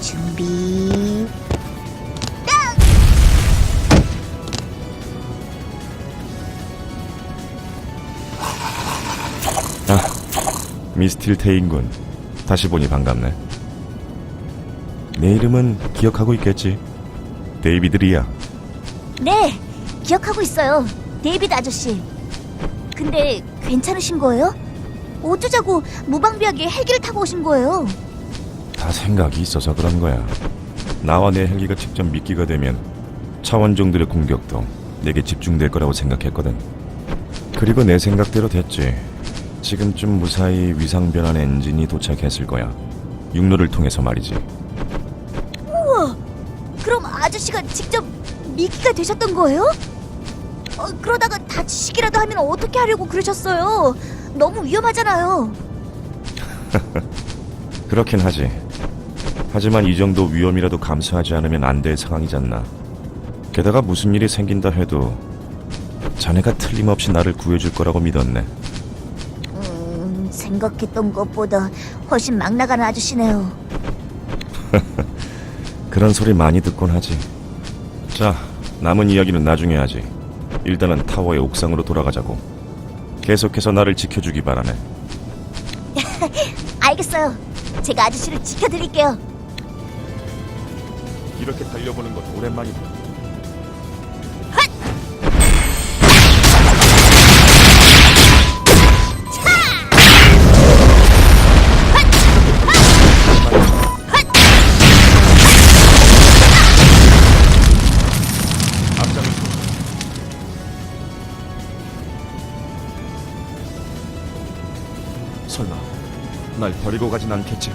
준비. 미스틸 테인군. 다시 보니 반갑네. 내 이름은 기억하고 있겠지. 데이비드 리야. 네, 기억하고 있어요. 데이비드 아저씨. 근데 괜찮으신 거예요? 어쩌자고 무방비하게 헬기를 타고 오신 거예요? 다 생각이 있어서 그런 거야. 나와 내 헬기가 직접 미끼가 되면 차원종들의 공격도 내게 집중될 거라고 생각했거든. 그리고 내 생각대로 됐지. 지금쯤 무사히 위상 변환 엔진이 도착했을 거야. 육로를 통해서 말이지. 그럼 아저씨가 직접 미끼가 되셨던 거예요? 어, 그러다가 다치시기라도 하면 어떻게 하려고 그러셨어요? 너무 위험하잖아요. 그렇긴 하지. 하지만 이 정도 위험이라도 감수하지 않으면 안 될 상황이잖나. 게다가 무슨 일이 생긴다 해도 자네가 틀림없이 나를 구해줄 거라고 믿었네. 음, 생각했던 것보다 훨씬 막 나가는 아저씨네요. 그런 소리 많이 듣곤 하지. 자, 남은 이야기는 나중에 하지. 일단은 타워의 옥상으로 돌아가자고. 계속해서 나를 지켜주기 바라네. 알겠어요. 제가 아저씨를 지켜드릴게요. 이렇게 달려보는 건 오랜만이다. 설마 날 버리고 가진 않겠지?